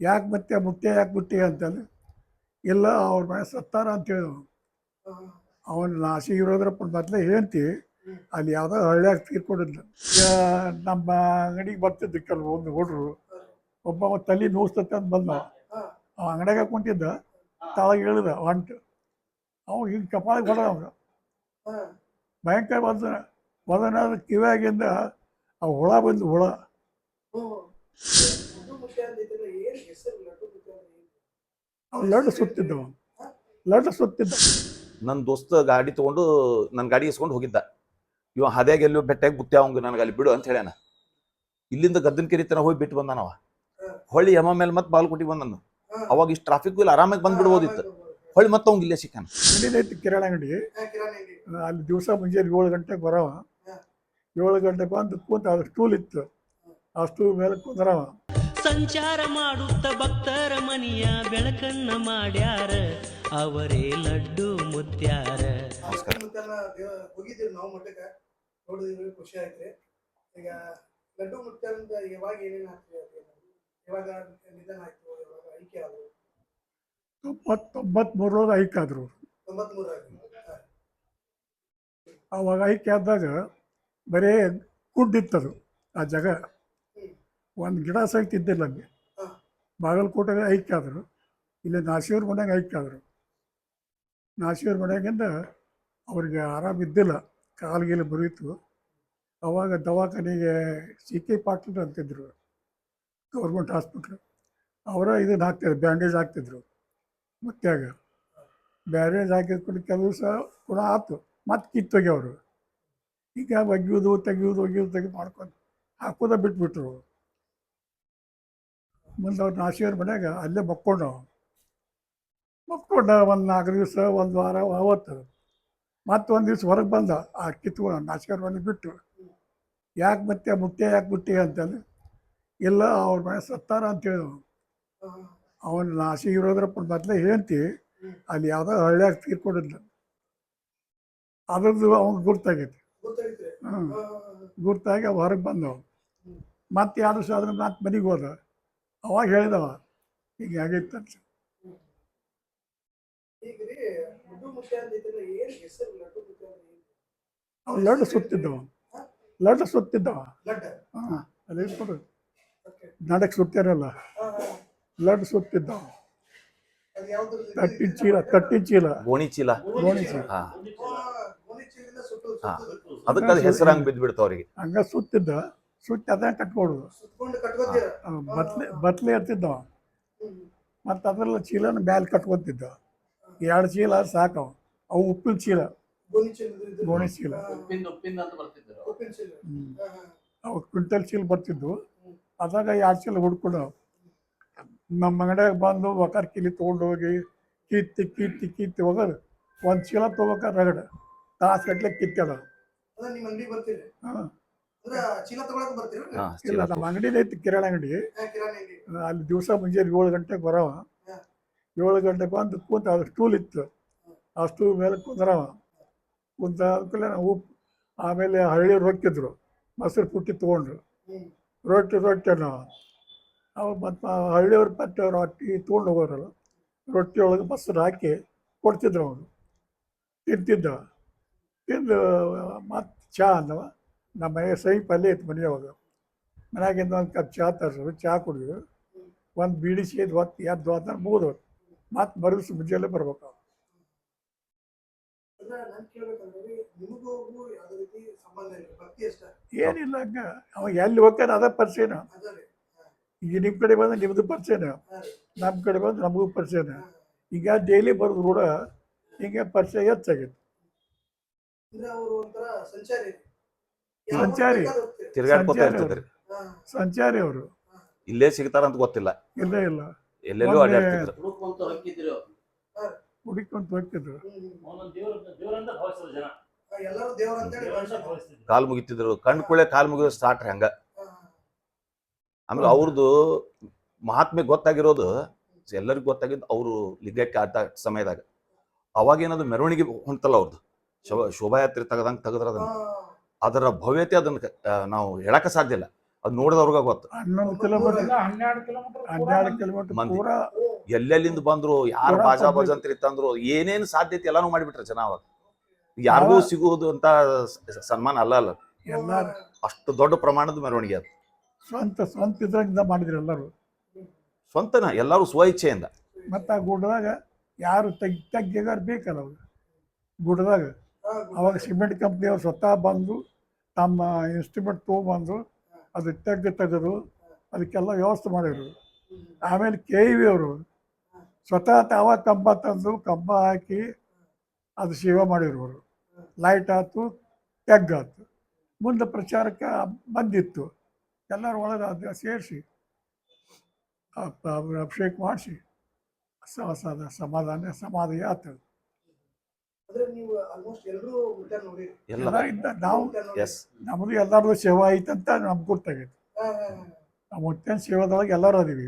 ಯಾಕೆ ಮತ್ತೆ ಮುಟ್ಟೆ ಯಾಕೆ ಬಿಟ್ಟಿ ಅಂತಂದ್ರೆ ಇಲ್ಲ ಅವ್ರ ಮನೆ ಸತ್ತಾರ ಅಂತೇಳಿ ಅವನ ನಾಶಿ ಇರೋದ್ರಪ್ಪ ಮೊದಲೇ ಹೇಳ್ತಿ ಅಲ್ಲಿ ಯಾವುದೋ ಹಳ್ಳಿಯಾಗ ತೀರ್ಕೊಂಡಿದ್ದ ನಮ್ಮ ಅಂಗಡಿಗೆ ಬರ್ತಿದ್ದ ಒಂದು ಹುಡ್ರು ಒಬ್ಬ ತಲೆ ನೋಸ್ತತೆ ಅಂತ ಬಂದ ಅವ ಅಂಗಡಿಯಾಗ ಕುಂತಿದ್ದ ತಾವ ಇಳಿದ ಹೊಂಟು. ಅವ ಹಿಂಗೆ ಕಪಾಳಿಗೆ ಬಡ ಅವ ಭಯಂಕರ ಬಂದ ಬಂದನ ಕಿವ್ಯಾಗಿಂದ ಆ ಹುಳ ಬಂದು ಹುಳ. ಲಡ್ಡು ಸುತ್ತಿದ್ದವ ಲಡ್ಡು ಸುತ್ತಿದ್ದ. ನನ್ನ ದೋಸ್ತ ಗಾಡಿ ತಗೊಂಡು ನನ್ನ ಗಾಡಿ ಇಸ್ಕೊಂಡು ಹೋಗಿದ್ದ. ಇವ ಹದ್ಯಾಗ ಎಲ್ಲೋ ಬೆಟ್ಟಾಗಿ ಬುತ್ತಿ ಅವಂಗ ನನಗೆ ಅಲ್ಲಿ ಬಿಡು ಅಂತ ಹೇಳ್ಯಾನ. ಇಲ್ಲಿಂದ ಗದ್ದನಕೆರೆ ತನ ಹೋಗಿ ಬಿಟ್ಟು ಬಂದಾನವ. ಹೊಳ್ಳಿ ಯಮ ಮೇಲೆ ಮತ್ತೆ ಬಾಲ್ಕೋಟಿ ಬಂದನು. ಅವಾಗ ಇಷ್ಟು ಟ್ರಾಫಿಕ್ ಇಲ್ಲಿ ಆರಾಮಾಗಿ ಬಂದ್ ಬಿಡ್ಬೋದಿತ್ತು. ಹೊಳ್ಳಿ ಮತ್ತೆ ಅವಂಗ ಇಲ್ಲೇ ಸಿಕ್ಕಾನ. ಅಂಗಡಿ. ಕಿರಾಣಿ ಅಂಗಡಿ. ಅಲ್ಲಿ ದಿವಸ ಮುಂಜಾನೆ ಏಳು ಗಂಟೆಗೆ ಬರವ. ಏಳು ಗಂಟೆಗೆ ಬಂದು ಕೂತ ಅದು ಸ್ಟೂಲ್ ಇತ್ತು. ಆ ಸ್ಟೂಲ್ ಮೇಲೆ ಕುಂದ್ರವ ಸಂಚಾರ ಮಾಡುತ್ತ ಭಕ್ತರ ಮನಿಯ ಬೆಳಕನ್ನ ಮಾಡ್ಯಾರ. ಅವರೇ ಲಡ್ಡು ಮುತ್ಯಾರ. ನಮಸ್ಕಾರ. ಹೋಗಿದ್ದೀವಿ ನಾವು ಮಠಕ್ಕೆ. ನೋಡಿದ್ವಿ ಖುಷಿ ಆಯ್ತು ಈಗ ಲಡ್ಡು ಮುತ್ಯಾರಿಂದ ಯಾವಾಗ ಏನೇನು ಆಗ್ತದೆ ಯಾವಾಗ ನಿಧನ ಆಯ್ತು? ಯಾವಾಗ ಐಕ್ಯ ಆದ್ರು. ತೊಂಬತ್ ತೊಂಬತ್ಮೂರೊಳಗೆ ಐಕ್ಯಾದ್ರು ತೊಂಬತ್ಮೂರಾಗ ಅವಾಗ ಐಕ್ಯ ಆದಾಗ ಬರೇ ಗುಡ್ಡಿತ್ತದು ಆ ಜಾಗ. ಒಂದು ಗಿಡ ಸಹಿತ ಇದ್ದಿಲ್ಲ ಅಲ್ಲಿ. ಬಾಗಲಕೋಟೆಗೆ ಐಕ್ಯ ಆದರು ಇಲ್ಲಿ ನಾಸಿಯವ್ರ ಮನೆಗೆ ಐಕ್ಯ ಆದರು. ನಾಸಿಯವ್ರ ಮನೆಗಿಂದ ಅವ್ರಿಗೆ ಆರಾಮ ಇದ್ದಿಲ್ಲ ಕಾಲ್ಗೆಲ್ಲ ಬರೀತು ಅವಾಗ ದವಾಖಾನೆಗೆ ಸಿ ಕೆ ಪಾಟೀಲ್ ಅಂತಿದ್ರು ಗೌರ್ಮೆಂಟ್ ಹಾಸ್ಪಿಟ್ಲು. ಅವರ ಇದನ್ನು ಹಾಕ್ತಿದ್ರು ಬ್ಯಾಂಡೇಜ್ ಹಾಕ್ತಿದ್ರು ಮುತ್ಯಾಗ. ಬ್ಯಾಂಡೇಜ್ ಹಾಕಿದ್ಕೊಂಡು ಕೆಲವು ಸಹ ಗುಣ ಆಯ್ತು ಮತ್ತೆ ಕಿತ್ತೋಗ್ಯವರು ಈಗ ಒಗ್ಯೋದು ತೆಗಿಯೋದು ಒಗ್ಯೋದು ತೆಗೆದು ಮಾಡ್ಕೊಂಡು ಹಾಕೋದ ಬಿಟ್ಬಿಟ್ರು. ಮುಂದೆ ಅವ್ರು ನಾಶಿಯವ್ರ ಮನ್ಯಾಗ ಅಲ್ಲೇ ಮಕ್ಕೊಂಡು ಮಕ್ಕೊಂಡ ಒಂದು ನಾಲ್ಕು ದಿವಸ ಒಂದು ವಾರ ಅವತ್ತು ಮತ್ತೆ ಒಂದು ದಿವ್ಸ ಹೊರಗೆ ಬಂದ. ಆ ಕಿತ್ಕೊಂಡು ನಾಶಿಯವ್ರ ಮನೆ ಬಿಟ್ಟು. ಯಾಕೆ ಮತ್ತೆ ಮುಟ್ಟೆ ಯಾಕೆ ಬಿಟ್ಟಿ ಅಂತಂದ್ರೆ ಇಲ್ಲ ಅವ್ರ ಮನೆ ಸತ್ತಾರ ಅಂತೇಳಿ ಅವನು ನಾಶಿ ಇರೋದ್ರಪ್ಪ ಮೊದಲೇ ಹೇಳ್ತಿ. ಅಲ್ಲಿ ಯಾವುದೋ ಹಳ್ಳಿಯಾಗ ತೀರ್ಕೊಂಡಿದ್ದ ಅದ್ರದ್ದು ಅವ್ನ ಗುರ್ತಾಗೈತಿ. ಹ್ಞೂ ಗುರ್ತಾಗಿ ಅವ್ರು ಹೊರಗೆ ಬಂದವು. ಮತ್ತೆ ಯಾರು ಸಾಧನ ಮತ್ತೆ ಮನೆಗೆ ಹೋದ. ಅವಾಗ ಹೇಳಿದವ ಹೀಗೆ ಆಗೈತೆ ಅಂತ. ಈಗ ಅಂದ್ರೆ ಏನು? ಅವ್ನು ಲಡ್ಡು ಸುತ್ತಿದ್ದವ. ಲಡ್ ಸುತ್ತಿದ್ದವ. ಹಾಂ ಅದೇ ನಡಕ್ಕೆ ಸುತ್ತಿರಲ್ಲ. ಲಡ್ಡು ಸುತ್ತಿದ್ದವ. ತಟ್ಟಿ ಚೀಲ ತಟ್ಟಿ ಚೀಲ. ಗೋಣಿ ಚೀಲ. ಗೋಣಿ ಚೀಲ. ಅದಕ್ಕೆ ಹೆಸರಂಗ್ ಹೆಸರು ಹಂಗೆ ಬಿದ್ದು ಬಿಡ್ತಾವ ಹಂಗ ಸುತ್ತಿದ್ದ. ಸುತ್ತಿ ಅದನ್ನ ಕಟ್ಕೊಡುದು. ಬತ್ಲೆ ಬತ್ಲೆ ಇರ್ತಿದ್ದವ. ಮತ್ತು ಅದರಲ್ಲಿ ಚೀಲನ ಮ್ಯಾಲೆ ಕಟ್ಕೊತಿದ್ದ ಎರಡು ಚೀಲ ಸಾಕವ ಅವು ಉಪ್ಪಿನ ಚೀಲ. ಗೋಣಿ ಚೀಲ. ಅವು ಕ್ವಿಂಟಲ್ ಚೀಲ ಬರ್ತಿದ್ವು. ಅದಾಗ ಎರಡು ಚೀಲ ಹುಡ್ಕೊಂಡು. ನಮ್ಮ ಅಂಗಡಿಯಾಗ ಬಂದು ಒಕ್ಕರ್ ಕಿಲಿ ತೊಗೊಂಡು ಹೋಗಿ ಕಿತ್ತಿ ಕಿತ್ತಿ ಕಿತ್ತಿ ಹೋಗೋದು ಒಂದು ಚೀಲ ತೊಗೊಬೇಕಾರೆ ರಗಡ. ತಾಸು ಗಟ್ಲೆ ಕಿತ್ತದ ಹಾಂ. ಇಲ್ಲ ನಮ್ಮ ಅಂಗಡಿನೇ ಐತಿ ಕಿರಾಣಿ ಅಂಗಡಿ. ಅಲ್ಲಿ ದಿವಸ ಮುಂಜಾನೆ ಏಳು ಗಂಟೆಗೆ ಬರವ. ಏಳು ಗಂಟೆಗೆ ಬಂದು ಕೂತ ಅದು ಸ್ಟೂಲ್ ಇತ್ತು. ಆ ಸ್ಟೂಲ್ ಮೇಲೆ ಕುಂದ್ರವ. ಕುಂತ ಆದ್ಮೇಲೆ ನಾವು ಉಪ್ಪು ಆಮೇಲೆ ಹಳ್ಳಿ ರೊಕ್ಕಿದ್ರು ಮೊಸರು ಪುಟ್ಟಿ ತೊಗೊಂಡ್ರು. ರೊಟ್ಟಿ ರೊಟ್ಟಿ ನಾವು ಅವ್ರು ಮತ್ತು ಹಳ್ಳಿಯವ್ರ ಮತ್ತೆ ರೊಟ್ಟಿ ತೊಗೊಂಡು ಹೋಗೋರಲ್ಲ ರೊಟ್ಟಿ ಒಳಗೆ ಮೊಸರು ಹಾಕಿ ಕೊಡ್ತಿದ್ರು ಅವನು ತಿಂತಿದ್ದ. ತಿಂದು ಮತ್ತೆ ಚಹಾ ಅಂದವ. ನಮ್ಮ ಮನೆ ಸೈ ಪಲ್ಯ ಇತ್ತು ಮನೆಯೊಳಗೆ ಮನ್ಯಾಗಿಂದ ಒಂದು ಕಪ್ ಚಹಾ ತರಿಸಿದ್ರು ಚಹಾ ಕುಡಿದ್ರು. ಒಂದು ಬೀಡಿ ಸೇದ್ ಹೊತ್ತು ಎದ್ದು ಅಂತ ಮುಗಿದು ಮತ್ತೆ ಮರುದಿವ್ಸ ಮುಂಜಾನೆ ಬರ್ಬೇಕು ಏನಿಲ್ಲ ಹಂಗ. ಅವ ಎಲ್ಲಿ ಹೋಗ್ತಾನೆ ಅದ ಪರಿಚಯನ. ಈಗ ನಿಮ್ಮ ಕಡೆ ಬಂದ್ರೆ ನಿಮ್ಮದು ಪರಿಚಯನ. ನಮ್ಮ ಕಡೆ ಬಂದ್ರೆ ನಮಗೂ ಪರಿಚಯನ. ಈಗ ಡೈಲಿ ಬರೋದು ಕೂಡ ಹಿಂಗೆ ಪರಿಚಯ ಹೆಚ್ಚಾಗಿತ್ತು. ಸಂಚಾರಿ. ಸಂಚಾರಿ. ತಿರ್ಗಾಡ್ಕೊತ ಸಂಚಾರ. ಸಂಚಾರಿ ಅವರು. ಇಲ್ಲೇ ಸಿಗ್ತಾರ ಅಂತ ಗೊತ್ತಿಲ್ಲ. ಇಲ್ಲ ಇಲ್ಲ. ಎಲ್ಲೆಲ್ಲೂ ಅಡ್ಡಾಡ್ತಿದ್ರು. ಹುಡುಕೊಂತ ಹೋಗ್ತಿದ್ರು. ಕಾಲ್ ಮುಗಿತಿದ್ರು. ಕಣ್ ಕುಳೆ ಕಾಲ್ ಮುಗಿದ ಸ್ಟಾರ್ಟ್ ಹಂಗ. ಆಮೇಲೆ ಅವ್ರದ್ದು ಮಹಾತ್ಮೆ ಗೊತ್ತಾಗಿರೋದು ಎಲ್ಲರಿಗೂ ಗೊತ್ತಾಗಿದ್ದು ಅವರು ಲಿಂಗಕ್ಕೆ ಆಟ ಸಮಯದಾಗ. ಅವಾಗ ಏನದು ಮೆರವಣಿಗೆ ಹೊಂಟಲ್ಲ ಅವ್ರದ್ದು ಶೋಭಾ ಶೋಭಾಯಾತ್ರೆ ತೆಗದಂಗೆ ತೆಗೆದ್ರ ಅದನ್ನ ಅದರ ಭವ್ಯತೆ ಅದನ್ನ ಕ- ನಾವು ಹೇಳಕ್ಕೆ ಸಾಧ್ಯ ಇಲ್ಲ. ಅದು ನೋಡಿದವ್ರಿಗ ಗೊತ್ತು. ಹನ್ನೊಂದು ಕಿಲೋಮೀಟರ್ ಇಲ್ಲ, ಹನ್ನೆರಡು ಕಿಲೋಮೀಟರ್ ಹನ್ನೆರಡು ಕಿಲೋಮೀಟರ್ ಮಂದಿ. ಪೂರಾ ಎಲ್ಲೆಲ್ಲಿಂದ ಬಂದ್ರು ಯಾರು ಬಾಜಾ. ಬಾಜಾ ತಂದ್ರು ಏನೇನ್ ಸಾಧ್ಯತೆ ಎಲ್ಲಾನು ಮಾಡಿಬಿಟ್ರೆ ಜನ ಅವಾಗ. ಯಾರಿಗೂ ಯಾವ- ಸಿಗುವುದು ಅಂತ ಸ- ಸನ್ಮಾನ ಅಲ್ಲ ಅಲ್ಲ. ಎಲ್ಲಾರು ಅಷ್ಟು ದೊಡ್ಡ ಪ್ರಮಾಣದ ಮೆರವಣಿಗೆ ಅದು. ಸ್ವಂತ ಸ್ವಂತ ಇದ್ರಾಗಿಂದ ಮಾಡಿದ್ರು ಎಲ್ಲರೂ. ಸ್ವಂತನ ಎಲ್ಲರೂ ಸ್ವ ಇಚ್ಛೆಯಿಂದ ಮತ್ತು ಆ ಗುಡ್ಡದಾಗ ಯಾರು ತಗ್ಗಿ ತೆಗ್ಗಿಗಾರ ಬೇಕಲ್ಲ ಗುಡ್ಡದಾಗ. ಅವಾಗ ಸಿಮೆಂಟ್ ಕಂಪ್ನಿಯವ್ರು ಸ್ವತಃ ಬಂದು ತಮ್ಮ ಇನ್ಸ್ಟ್ರೂಮೆಂಟ್ ತೊಗೊಂಬಂದು ಅದು ತೆಗ್ದು ತೆಗೆದು ಅದಕ್ಕೆಲ್ಲ ವ್ಯವಸ್ಥೆ ಮಾಡಿದ್ರು. ಆಮೇಲೆ ಕೆ ಇ ವಿ ಅವರು ಸ್ವತಃ ತಾವ ಕಂಬ ತಂದು ಕಂಬ ಹಾಕಿ ಅದು ಸೇವೆ ಮಾಡಿದ್ರು ಅವರು. ಲೈಟ್ ಆಯ್ತು ತೆಗ್ಗಾತು ಮುಂದೆ ಪ್ರಚಾರಕ್ಕೆ ಬಂದಿತ್ತು. ಎಲ್ಲರೂ ಒಳಗೆ ಅದು ಸೇರಿಸಿ ಅಭಿಷೇಕ ಮಾಡಿಸಿ ಸಮಾಧಾನ, ಸಮಾಧಿ ಆತು ಅಂದ್ರೆ ನೀವು ಆಲ್ಮೋಸ್ಟ್ ಎಲ್ಲರೂ ಮುಟ್ಟಾರ ನೋಡಿರಿ ಎಲ್ಲ. ನಾವು. ಎಸ್ ನಮ್ದು ಎಲ್ಲರದು ಸೇವಾ ಐತಂತ ನಮ್ಗೆ ಗೊತ್ತಾಗೈತಿ. ಹಾ, ಹಾ, ಹಾ. ನಮ್ಮ ಮುತ್ತಿನ ಸೇವಾದೊಳಗೆ ಎಲ್ಲರೂ ಅದೀವಿ.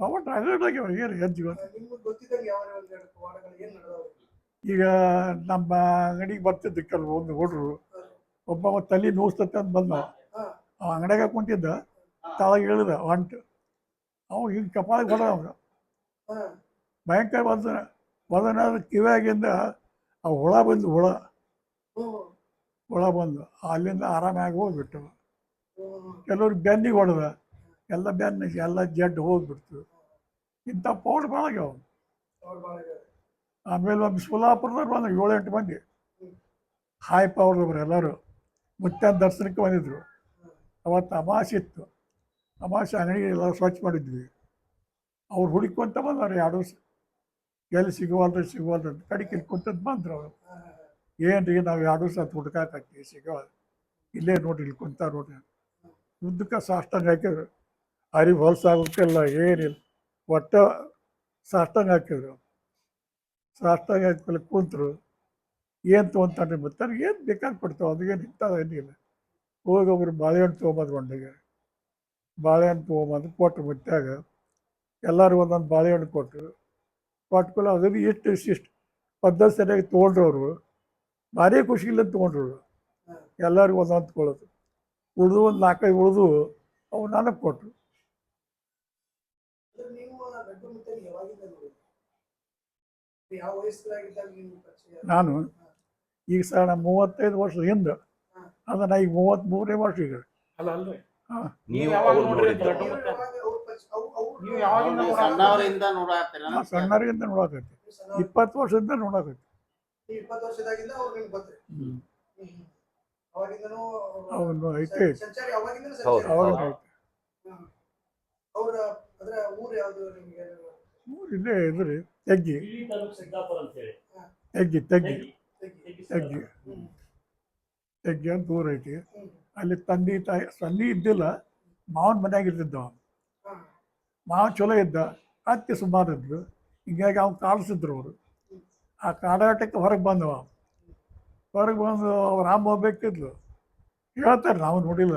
ಪವಾಡ ಏನು ಹೆಜ್ಜೆ ನಿಮ್ಗೆ ಗೊತ್ತಿದ್ದಂಗೆ ಯಾವ ಒಂದೆರಡು ಪವಾಡಗಳು ಏನ್ ನಡೆದವು? ಈಗ ನಮ್ಮ ಅಂಗಡಿಗೆ ಬರ್ತಿದ್ದ ಒಂದು ಹುಡ್ರು ಒಬ್ಬ ತಲೆ ನೋಸ್ತತೆ ಅಂತ ಬಂದ ಆ ಅಂಗಡಿಯಾಗ ಕುಂತಿದ್ದ ತಳಗೆ ಇಳಿದ ಹೊಂಟು ಅವ ಈಗ ಕಪಾಳಿಗೆ ಹೊಡೆದ ಅವನು ಭಯಂಕರ ಬಂದನ ಬಂದನ ಕಿವಿಯಾಗಿಂದ ಆ ಹುಳ ಬಂದು ಹುಳ. ಹುಳ ಬಂದು ಅಲ್ಲಿಂದ ಆರಾಮಾಗಿ ಹೋಗ್ಬಿಟ್ಟು ಕೆಲವರು ಬೆನ್ನಿಗೆ ಹೊಡೆದ. ಎಲ್ಲ ಬೆನ್ನ ಎಲ್ಲ ಜಡ್ಡು ಹೋಗ್ಬಿಡ್ತು. ಇಂಥ ಪೌಡ್ ಭಾಳ ಅವನು. ಆಮೇಲೆ ಒಂದು ಸೋಲಾಪುರದವ್ರು ಬಂದ ಏಳೆಂಟು ಮಂದಿ. ಹಾಯ್ ಪವರ್ದವ್ರು ಎಲ್ಲರೂ. ಮುತ್ತ ದರ್ಶನಕ್ಕೆ ಬಂದಿದ್ರು. ಅವತ್ತು ಅಮಾಸೆ ಅಮಾಸೆ ಅಂಗಡಿ ಎಲ್ಲ ಸ್ವಚ್ಛ ಮಾಡಿದ್ವಿ. ಅವ್ರು ಹುಡುಕೊಂತ ಬಂದವ್ರು ವರ್ಷ ಎಲ್ಲಿ ಸಿಗುವಲ್ರಿ ಸಿಗುವಲ್ರಿ ಕಡಿಕೆ ಕುಂತದ್ದು ಬಂದ್ರು ಅವರು. ಏನು ರೀ ನಾವು ಎರಡು ಸತ್ ಹುಡುಕಾಕಿ ಸಿಗೋ ಇಲ್ಲೇ ನೋಡ್ರಿ, ಇಲ್ಲಿ ಕುಂತ ನೋಡ್ರಿ ಉದ್ದಕ್ಕೆ ಸಾಷ್ಟಂಗ್ ಹಾಕಿದ್ರು. ಅರಿ ಹೊಲಸಾಗೋಕ್ಕೆಲ್ಲ ಏನಿಲ್ಲ. ಒಟ್ಟ ಸಾಷ್ಟಂಗ್ ಹಾಕಿದ್ರು ಸಾಷ್ಟಂಗ್ ಹಾಕಿದ್ಮೇಲೆ ಕುಂತರು. ಏನು ತೊಗೊಂತಾನೆ ಮತ್ತೆ? ಏನು ಬೇಕಾಗಿ ಕೊಡ್ತಾವೆ? ಅದಕ್ಕೆ ನಿಂತ ಏನಿಲ್ಲ. ಹೋಗಿ ಒಬ್ರು ಬಾಳೆಹಣ್ಣು ತೊಗೊಂಬಂದು ಒಂದಿಗೆ ಬಾಳೆಹಣ್ಣು ತೊಗೊಂಬಂದು ಕೊಟ್ಟರು ಮುಟ್ಟಾಗ ಎಲ್ಲರೂ ಒಂದೊಂದು ಬಾಳೆಹಣ್ಣು ಕೊಟ್ಟರು ಕೊಟ್ಕೊಳ್ಳೋ ಅದನ್ನು ಎಷ್ಟು ಇಷ್ಟು ಪದ್ಧತಿ ಸರಿಯಾಗಿ ತೊಗೊಂಡ್ರು ಅವರು ಭಾರಿ ಖುಷಿಯಿಂದ ತೊಗೊಂಡ್ರು. ಎಲ್ಲರಿಗೂ ಒಂದೊಂದು ತೊಗೊಳೋದು ಉಳಿದು ಒಂದು ನಾಲ್ಕೈದು ಉಳಿದು ಅವು ನನಗೆ ಕೊಟ್ಟರು ನಾನು ಈಗ ಸಾಧಾರಣ ಮೂವತ್ತೈದು ವರ್ಷ ಹಿಂದೆ. ಅದನ್ನು ಈಗ ಮೂವತ್ತ್ಮೂರನೇ ವರ್ಷ ಈಗ. ಅಲ್ಲ ಅಲ್ಲ ಹಾಂ ನೀವು ಯಾವಾಗ ಅವ್ರು ನೀವು ಯಾವಾಗಿಂದ? ಸಣ್ಣವರಿಂದ ನೋಡಾತ್ತೀರ ನಾ ಸಣ್ಣರಿಂದ ನೋಡಕತ್ತಿ. ಸಣ್ಣ- ಇಪ್ಪತ್ತು ವರ್ಷದಿಂದ ನೋಡಕತ್ತಿ. ಇಪ್ಪತ್ತು ವರ್ಷದಾಗಿಂದ ಅವ್ರು ನಿಮ್ಗೆ ಬಂದ್ರಿ ಹ್ಞೂ ಹ್ಮ್. ಅವಾಗಿಂದನೂ ಐತೆ. ಸಂಚಾರಿ ಅವಾಗ ಅವ್ರ ಅದ್ರ ಊರು ಯಾವುದು ನಿಮ್ಗೆ? ಊರು ಇಲ್ಲೇ ಇದ್ರಿ ತೆಗ್ಗಿ. ತಗ್ಗಿ ತಗ್ಗಿ ಸಿದ್ದಾಪುರ ಅಂತ ಹೇಳಿ. ತೆಗ್ಗಿ ತೆಗ್ಗಿ. ತೆಗಿ. ತೆಗ್ಗಿ. ತೆಗ್ಗಿ ಅಂತ ಊರೈತಿ. ಅಲ್ಲಿ ತಂದೆ ತಾಯಿ ತಂದೆ ಇದ್ದಿಲ್ಲ ಮಾವನ ಮನ್ಯಾಗ ಇರ್ತಿದ್ದ ಅವ ಮಾವ ಚಲೋ ಇದ್ದ ಅತ್ತೆ ಸುಮಾರು ಇದ್ರು. ಹಿಂಗಾಗಿ ಅವ್ನು ಕಾಡಿಸಿದ್ರು ಅವರು. ಆ ಕಾಡಾಟಕ್ಕೆ ಹೊರಗೆ ಬಂದವ. ಹೊರಗೆ ಬಂದು ಅವ್ರ ಅಮ್ಮ ಹೋಗ್ಬೇಕಿದ್ಲು ಹೇಳ್ತಾರೆ ನಾವು ನೋಡಿಲ್ಲ.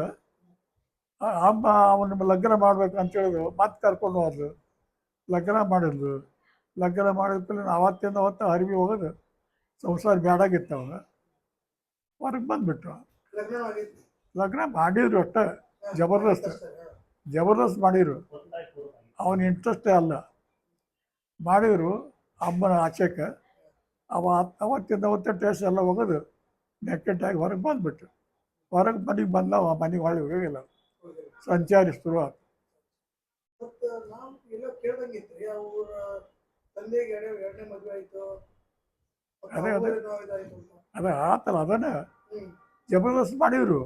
ಅಮ್ಮ ಅವನ ಲಗ್ನ ಮಾಡ್ಬೇಕು ಅಂತ ಹೇಳಿದ್ರು. ಮತ್ತೆ ಕರ್ಕೊಂಡು ಹೋದ್ರು. ಲಗ್ನ ಮಾಡಿದ್ಲು. ಲಗ್ನ ಮಾಡಿದ್ಮೇಲೆ ಅವತ್ತಿಂದ ಅವತ್ತು ಅರಿವಿ ಹೋಗೋದು. ಸಂಸಾರ ಬೇಡಾಗಿತ್ತು ಅವನು ಹೊರಗೆ ಬಂದ್ಬಿಟ್ರು. ಲಗ್ನ ಮಾಡಿದ್ರು ಅಷ್ಟೇ ಜಬರ್ದಸ್ತ್. ಜಬರ್ದಸ್ತ್ ಮಾಡಿದ್ರು. ಅವನ ಇಂಟ್ರೆಸ್ಟೇ ಅಲ್ಲ. ಮಾಡಿದ್ರು ಅಮ್ಮನ ಆಚೆಕ್ಕೆ ಅವ ಅವತ್ತಿಂದ ಅವತ್ತೆ ಟೇಸ್ಟ್ ಎಲ್ಲ ಹೋಗೋದು. ನೆಕ್ಕೆಟ್ಟಾಗಿ ಹೊರಗೆ ಬಂದ್ಬಿಟ್ಟು ಹೊರಗೆ ಮನೆಗೆ ಬಂದ ಅವ ಮನೆಗೆ ಹೊಳ್ಳಿ ಹೋಗಿಲ್ಲ. ಸಂಚಾರಿ ಶುರು ಆಯ್ತು. ಅದೇ, ಅದೇ. ಅದೇ ಆತಲ್ಲ ಅದನ್ನ. ಜಬರ್ದಸ್ತ್ ಮಾಡಿದ್ರು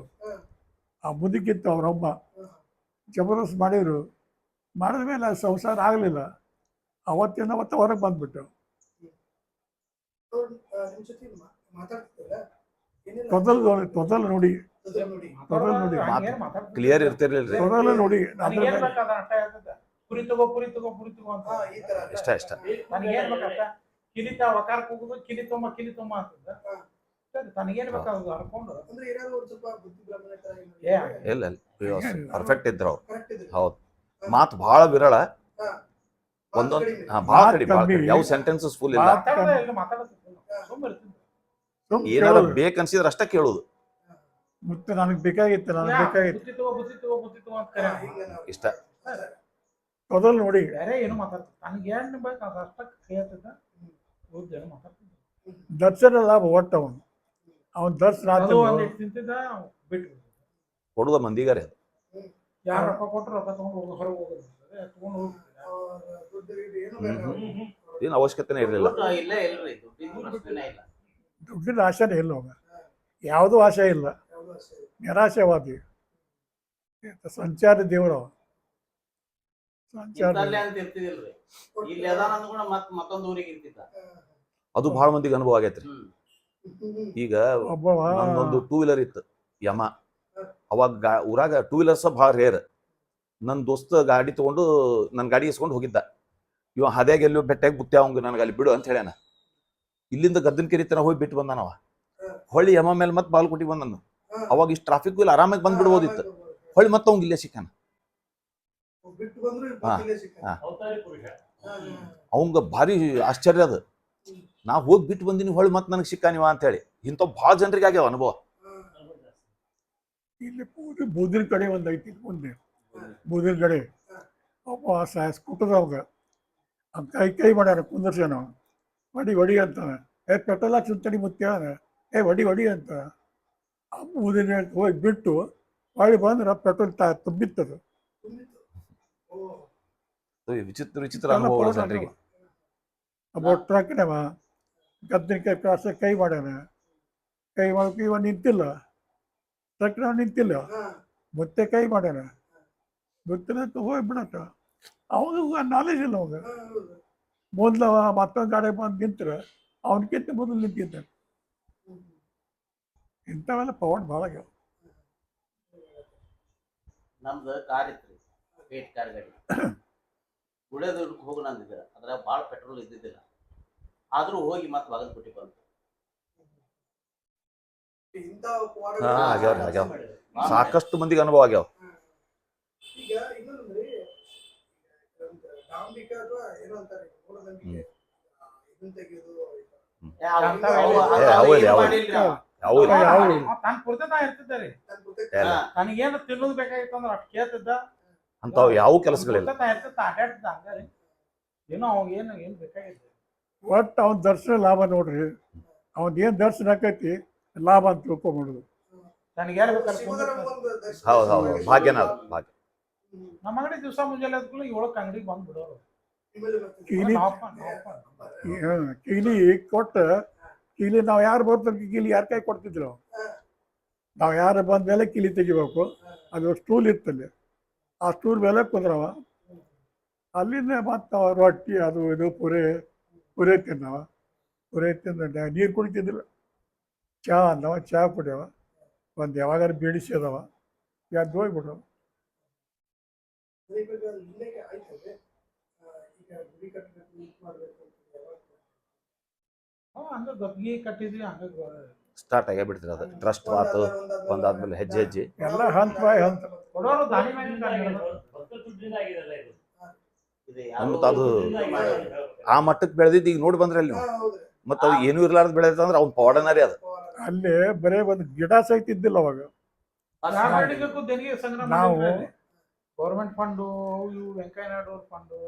ಆ ಮುದುಕಿತ್ತು ಅವ್ರಮ್ಮ ಹ್ಮ್. ಜಬರ್ದಸ್ತ್ ಮಾಡಿದ್ರು ಮಾಡಿದ ಮೇಲೆ ಸಂಸಾರ ಆಗಲಿಲ್ಲ. ಅವತ್ತಿಂದ ಅವತ್ತು ಹೊರಗೆ ಬಂದ್ಬಿಟ್ಟು. ತೊದಲ್ ತೊದಲ್ ನೋಡಿ. ತೊದಲ್ ನೋಡಿ. ಕ್ಲಿಯರ್ ಇರ್ತಿರ್ಲಿಲ್ಲ ತೊದಲು ನೋಡಿ. ಅದ್ರ ಕುರಿ ತಗೋ ಕುರಿ ತಗೋ ಕುರಿ ತಗೋ ಅಂತ. ಹಾ ಈ ತರ ಇಷ್ಟ ಇಷ್ಟ. ನನಗೇನ್ ಬೇಕಂತ ಕಿಲಿತ ವಕಾರಕ್ಕೆ ಹೋಗುದು ಕಿಲಿ ತೊಂಬ ಕಿಲಿ ತೊಂಬ ಅಂತಂದ ತನಗೇನ್ ಬೇಕಾದ ಹರ್ಕೊಂಡು. ಅಂದ್ರೆ ಏನಾದ್ರು ಒಂದ್ ಸ್ವಲ್ಪ ಬುದ್ಧಿ ಬ್ರಾಹ್ಮಣ ತರ ಏ, ಇಲ್ಲ ಇಲ್ಲ. ಪರ್ಫೆಕ್ಟ್ ಇದ್ರು ಅವ್ರು. ಕರೆಕ್ಟ್ ಇದ್ರಿ. ಹೌದು. ಮಾತು ಬಹಳ ವಿರಳ. ಹಾ. ಒಂದೊಂದು ಕಡಿಮೆ. ಹಾ ಭಾಳ ಮಾತ್ ಕಡಿಮೆ ಭಾಳ ಕಮ್ಮಿ. ಯಾವ ಸೆಂಟೆನ್ಸಸ್ ಫುಲ್ ಇಲ್ಲ. ಏನಾದ್ರು ಮಾತಾಡೋದೇ ಕಮ್ಮಿ. ಇಲ್ಲ. ಮಾತಾಡೋದು ಸುಮ್ಮನೆ ಇರ್ತಿದ್ದ ಸುಮ್ ಏನಾರ ಕೇಳೋದು. ಬೇಕನ್ಸಿದ್ರೆ ಅಷ್ಟೇ ಕೇಳೋದು. ಮತ್ತೆ ನನಗೆ ಬೇಕಾಗಿತ್ತು ನನಗೆ ಬೇಕಾಗಿತ್ತು. ಬುತ್ತಿ ತಗೋ ಬುತ್ತಿ ತಗೋ ಬುತ್ತಿ ತಗೋ ಅಂತ ಕರೆ. ಈಗ ನಾವು ಇಷ್ಟ. ಮೊದಲು ನೋಡಿ. ಬೇರೆ ಏನು ಮಾತಾಡ್ತಾರೆ ನನಗೆ ಏನು ಬೇಕು ಅದು ಅಷ್ಟಕ್ಕೆ ಕೇಳ್ತಿದ್ದ. ಓದ್ದೆ ಮಾತಾಡ್ತಿದ್ದ ದರ್ಶನ ಲಾಭ ಒಟ್ಟು ಅವನು ಅವನ ಅದು ತಿಂತಿದ್ದ ಬಿಟ್ಟು ಕೊಡುದ ಮಂದಿಗಾರೆ ಅದು. ಯಾರು ರೊಕ್ಕ ಕೊಟ್ಟರು ರೊಕ್ಕ ತಗೊಂಡು ಹೋಗಿ ಹೊರಗೆ ಹೋಗೋದು ತಗೊಂಡು ಹೋಗ್ತಿದ್ದ ಅವ್ರ ದುಡ್ಡು ಏನು ಅವಶ್ಯಕತೆನೇ ಇರಲಿಲ್ಲ. ದುಡ್ಡು ಇಲ್ಲೇ ಇಲ್ರಿ ದುಡ್ಡಿನ ಪ್ರಶ್ನೆನೇ ಇಲ್ಲ. ದುಡ್ಡಿನ ಆಸೆನೇ ಇಲ್ಲ ಅವಾಗ. ಯಾವುದೂ ಆಸೆ ಇಲ್ಲ. ನಿರಾಶೆವಾದಿ. ಸಂಚಾರ ದೇವರು. ಸಂಚಾರ. ಇಂತಲ್ಲೇ ಅಂತ ಇರ್ತಿದಿಲ್ರಿ. ಇಲ್ಲಿ ಅದಾನ ಅಂದ್ಕೊಂಡು ಮತ್ ಮತ್ತೊಂದು ಊರಿಗೆ ಇರ್ತಿದ್ದ. ಅದು ಬಹಳ ಮಂದಿಗೆ ಅನುಭವ ಆಗೈತ್ರಿ. ಹ್ಮ್. ಈಗ ನಂದೊಂದು ಟೂ ವೀಲರ್ ಇತ್ತು ಯಮ ಅವಾಗ ಗಾ ಊರಾಗ ಟೂ ವೀಲರ್ಸ ಭಾಳ ರೇರ್ ನನ್ನ ದೋಸ್ತ ಗಾಡಿ ತೊಗೊಂಡು ನನ್ನ ಗಾಡಿ ಇಸ್ಕೊಂಡು ಹೋಗಿದ್ದ. ಇವ ಹಾದ್ಯಾಗ ಎಲ್ಲೋ ಬೆಟ್ಟಾಗ ಬುತ್ತೆ ಅವಂಗ ನನಗೆ ಅಲ್ಲಿ ಬಿಡು ಅಂತ ಹೇಳ್ಯಾನ. ಇಲ್ಲಿಂದ ಗದ್ದನಕೆರೆ ತನ ಹೋಗಿ ಬಿಟ್ಟು ಬಂದಾನವ ಹೊಳ್ಳಿ ಯಮ ಮೇಲೆ ಮತ್ತೆ ಬಾಲ್ಕೋಟಿ ಬಂದನು. ನಾನು ಅವಾಗ ಇಷ್ಟು ಟ್ರಾಫಿಕ್ ಇಲ್ಲಿ ಆರಾಮಾಗಿ ಬಂದ್ಬಿಡ್ಬೋದಿತ್ತು ಹೊಳ್ಳಿ ಮತ್ತೆ ಅವಂಗ ಇಲ್ಲೇ ಸಿಕ್ಕಾನ. ಬಿಟ್ಟು ಬಂದ್ರು ಹಾ. ಸಿಕ್ಕ ಹಾ. ಅವತಾರಿ ಪುರುಷ ಅವಂಗ ಭಾರಿ ಆಶ್ಚರ್ಯ ಅದು. ನಾ ಹೋಗಿ ಬಿಟ್ಟು ಬಂದಿನಿ ಹೊಳ್ಳಿ ಮತ್ತೆ ನನಗೆ ಸಿಕ್ಕಾನಿವ ಅಂತ ಹೇಳಿ ಇಂಥವ್ ಭಾಳ ಜನರಿಗೆ ಆಗ್ಯಾವ ಅನುಭವ. ಇಲ್ಲಿ ಬೂದಿ ಬೂದಿನ ಕಡೆ ಒಂದು ಐತಿ ಮುಂದೆ. ಬೂದಿನ ಕಡೆ. ಒಬ್ಬ ಅಂತ ಕೈ ಕೈ ಮಾಡ್ಯಾರ ಕುಂದರ್ಸ್ಯಾನ. ಹೊಡಿ ಹೊಡಿ ಅಂತ. ಏ ಪೆಟ್ರೋಲ್ ಹಾಕ್ಸಂತಡಿ ಮುತ್ಯಾನ ಏ ಹೊಡಿ ಹೊಡಿ ಅಂತ. ಬೂದಿನ ಹೋಗಿ ಬಿಟ್ಟು ಹೊಳ್ಳಿ ಬಂದ್ರೆ ಪೆಟ್ರೋಲ್ ತಾ ತುಂಬಿತ್ತದು. ವಿಚಿತ್ರ ವಿಚಿತ್ರ ಅನುಭವ ಜನರಿಗೆ. ಒಬ್ಬ ಟ್ರಕ್ನವ ಗದ್ದಿನ ಕೈ ಕ್ರಾಸ ಕೈ ಮಾಡ್ಯಾನ ಕೈ ಮಾಡೋಕೆ ಇವ ನಿಂತಿಲ್ಲ. ಟ್ರಕ್ನವ ನಿಂತಿಲ್ಲ. ಮತ್ತೆ ಕೈ ಮಾಡ್ಯಾನ ಗೊತ್ತಿಲ್ಲ ಹೋಗಿ ಬಿಡತ್ತ ಅವಾಗ ನಾಲೆಜ್ ಇಲ್ಲ ಅವಾಗ. ಮೊದ್ಲು ಮತ್ತೊಂದು ಗಾಡಿ ಬಂದು ನಿಂತ್ರ ಅವನಕ್ಕಿಂತ ಮೊದಲು ನಿಂತಿದ್ದ. ಹ್ಮ್. ಇಂಥವೆಲ್ಲ ಪವನ್ ಭಾಳ ಆಗ್ಯಾವ. ನಮ್ದು ಕಾರ್ ಇತ್ತು ಪೇಟ್ ಕಾರ್ ಗಾಡಿ. ಹೋಗೋಣ ಅಂದಿದ್ದೀರ ಅದ್ರಾಗ ಭಾಳ ಪೆಟ್ರೋಲ್ ಇದ್ದಿದ್ದಿಲ್ಲ. ಆದ್ರೂ ಹೋಗಿ ಮತ್ತೆ ಬಾಗಲಕೋಟೆ ಬಂತು. ಹಾ, ಆಗ್ಯಾವ. ಸಾಕಷ್ಟು ಮಂದಿಗೆ ಅನುಭವ ಆಗ್ಯಾವ. ಈಗ ಇನ್ನೊಂದ್ರಿ ಡಾಂಬಿಕ ಅಥವಾ ಏನೋ ಅಂತಾರೆ ಮೂಢನಂಬಿಕೆ ಇದನ್ನ ತೆಗೆಯೋದು. ತನಗೇನು ತಿನ್ನೋದು ಬೇಕಾಗಿತ್ತು ಅಂದ್ರೆ ಅಷ್ಟು ಕೇಳ್ತಿದ್ದ. ಅಂಥವು ಯಾವ ಕೆಲಸಗಳಿಲ್ಲ. ಅಡ್ಡಾಡ್ತಿದ್ದ ಹಂಗ ರೀ ಏನೋ ಅವಾಗ ಏನು ಏನು ಬೇಕಾಗಿತ್ತು. ಒಟ್ಟು ಅವ್ನ ದರ್ಶನ ಲಾಭ ನೋಡ್ರಿ. ಅವನ್ ಏನು ದರ್ಶನ ಆಕೈತಿ ಲಾಭ ಅಂತ ತಿಳ್ಕೊಂಬಿಡುದು. ಹೌದು ಹೌದು ಭಾಗ್ಯ. ನಮ್ಮ ಅಂಗಡಿ ದಿವಸ ಮುಂಜಾನೆ ಏಳಕ್ಕೆ ಅಂಗಡಿಗೆ. ಕೀಲಿ ಕೀಲಿ ಕೊಟ್ಟ ಕೀಲಿ ನಾವು ಯಾರು ಬರ್ತಾರೆ ಕೀಲಿ ಯಾರ ಕೈ ಕೊಡ್ತಿದ್ರು? ನಾವು ಯಾರು ಬಂದ ಮೇಲೆ ಕೀಲಿ ತೆಗಿಬೇಕು? ಅದು ಸ್ಟೂಲ್ ಇತ್ತಲ್ಲಿ. ಆ ಸ್ಟೂಲ್ ಮೇಲೆ ಕುಂದ್ರವ. ಅಲ್ಲಿಂದ ಮತ್ತು ರೊಟ್ಟಿ ಅದು ಇದು ಪುರಿ ಪುರಿ ತಿನ್ನವ ಪುರಿ ತಿಂದ ನೀರು ಕುಡಿತಿದ್ರು ಚಹಾ ಅಂದವ ಚಹಾ ಕುಡಿಯವ ಒಂದು ಯಾವಾಗಾರು ಬೀಳಿಸಿದವ ಅದಾವ ಎದ್ದು ಹೋಗ್ಬಿಡ್ರವ ಅದೇ ಇವಾಗ ಇಲ್ಲಿಗೆ ಆಯ್ತದೆ ಆ, ಈಗ ಗುಡಿ ಮಾಡಬೇಕು ಅಂತ ಯಾವಾಗ ಹಂಗ ಗದ್ಗಿ ಕಟ್ಟಿದ್ವಿ ಹಂಗ ಸ್ಟಾರ್ಟ್ ಆಗೇ ಬಿಡ್ತೀರಿ ಅದು ಟ್ರಸ್ಟ್ ಆತು ಒಂದಾದ್ಮೇಲೆ ಹೆಜ್ಜೆ ಹೆಜ್ಜೆ. ಎಲ್ಲ ಹಂತ ಬಾಯ್ ಹಂತ. ಅದು ಆ ಮಟ್ಟಕ್ಕೆ ಬೆಳೆದಿದ್ದು ಈಗ ನೋಡಿ ಬಂದ್ರೆ ಅಲ್ಲಿ ಹಾ, ನೀವು. ಮತ್ತೆ ಅದು ಏನೂ ಇರ್ಲಾರ್ದು ಬೆಳೆದ ಅಂದ್ರೆ ಅವ್ನ ಪವಾಡನಾರಿ ಅದು. ಅಲ್ಲಿ ಬರೇ ಒಂದು ಗಿಡ ಸಹಿತ ಇದ್ದಿಲ್ಲ ಅವಾಗ. ನಾವು ಗೌರ್ಮೆಂಟ್ ಫಂಡು ಇವು ವೆಂಕಯ್ಯ ನಾಯ್ಡು ಅವ್ರ ಫಂಡು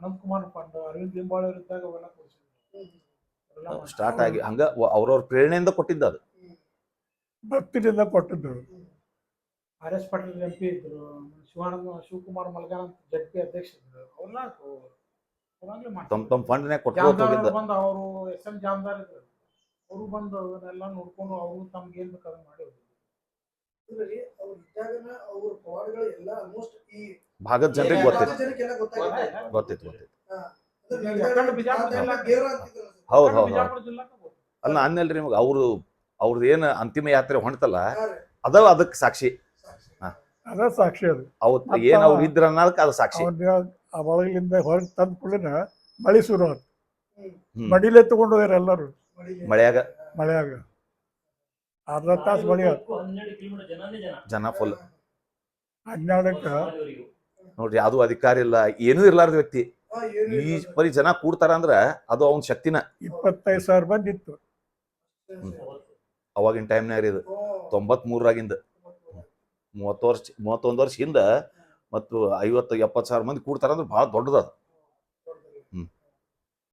ಅನಂತ್ ಕುಮಾರ್ ಫಂಡ್ ಅರವಿಂದ್ ಲಿಂಬಾಳಿ ಇದ್ದಾಗ ಅವೆಲ್ಲ ಕೊಡ್ಸಿದ್ರು. ಸ್ಟಾರ್ಟ್ ಆಗಿ ಹಂಗ ಅವ್ರವ್ರ ಪ್ರೇರಣೆಯಿಂದ ಕೊಟ್ಟಿದ್ದ ಅದು. ಭಕ್ತಿನಿಂದ ಕೊಟ್ಟದ್ದು. R S Patil M P ಇದ್ರು ಶಿವಾನಂದ ಶಿವಕುಮಾರ್ ಮಲ್ಗಾನ್ ಅಂತ ಜಡ್ ಪಿ ಅಧ್ಯಕ್ಷ ಇದ್ರು ಅವ್ರನ್ನ ತಮ್ಮ ತಮ್ಮ ಫಂಡ್ನೇ ಕೊಟ್ಟು ಬಂದು ಅವರು ಎಸ್ ಎಂ ಜಾಮದಾರ್ ಇದ್ರು. ಅವರು ಬಂದು ಅದನ್ನೆಲ್ಲ ನೋಡ್ಕೊಂಡು ಅವರು ತಮ್ಗೆ ಏನ್ ಬೇಕಾದ್ರೆ ಮಾಡಿ. ಇದ್ರಲ್ಲಿ ಅವ್ರು ಇದ್ದಾಗನ ಅವ್ರ ಪವಾಡಗಳು ಎಲ್ಲ ಆಲ್ಮೋಸ್ಟ್ ಈ ಭಾಗದ ಜನರಿಗೆ ಗೊತ್ತಿತ್ತು? ಗೊತ್ತಿತ್ತು ಗೊತ್ತಿತ್ತು. ಹೌದು ಹೌದು ಅಲ್ಲ ಅನ್ನಲ್ರಿ ನಿಮಗೆ ಅವರು ಅವ್ರದ್ದು ಏನು ಅಂತಿಮ ಯಾತ್ರೆ ಹೊಂಟಲ್ಲ ಅದ ಅದಕ್ಕೆ ಸಾಕ್ಷಿ. ಅದ ಸಾಕ್ಷಿ ಅದು. ಅವತ್ತು ಏನು ಅವ್ರು ಇದ್ರ ಅನ್ನೋದಕ್ಕೆ ಅದು ಸಾಕ್ಷಿ. ಅವನ ಆ ಒಳಗಿಂದ ಹೊರಗೆ ತಂದ ಕೂಡಲೇ ಮಳೆ ಶುರು ಆಯ್ತು ಹ್ಮ್. ಹ್ಮ್. ಮಡಿಲೇ ತಗೊಂಡು ಹೋಗ್ಯಾರ ಎಲ್ಲರೂ. ಮಳೆಯಾಗ? ಮಳೆಯಾಗ. ಅರ್ಧ ತಾಸು ಮಳೆ ಆಯ್ತು ಹನ್ನೆರಡು ಕಿಲೋಮೀಟರ್ ಜನನೇ ಜನ ಜನ ಫುಲ್ ಹನ್ನೆರಡಕ್ಕೆ. ನೋಡ್ರಿ ಅದು ಅಧಿಕಾರ ಇಲ್ಲ ಏನೂ ಇರ್ಲಾರ್ದ ವ್ಯಕ್ತಿ. ಈ ಬರೀ ಜನ ಕೂಡ್ತಾರ ಅಂದ್ರ ಅದು ಅವನ ಶಕ್ತಿನ. ಇಪ್ಪತ್ತೈದು ಸಾವಿರ ಬಂದಿತ್ತು. ಇತ್ತು. ಅವಾಗಿನ ಟೈಮ್ನಾಗ ಇದು. ತೊಂಬತ್ ತೊಂಬತ್ಮೂರಾಗಿಂದ ಮೂವತ್ತು ವರ್ಷ, ಮೂವತ್ತೊಂದು ವರ್ಷ ಹಿಂದೆ ಮತ್ತು ಐವತ್ತು, ಎಪ್ಪತ್ತು ಸಾವಿರ ಮಂದಿ ಕೂಡ್ತಾರ ಅಂದ್ರೆ ಭಾಳ ದೊಡ್ಡದ ಅದು.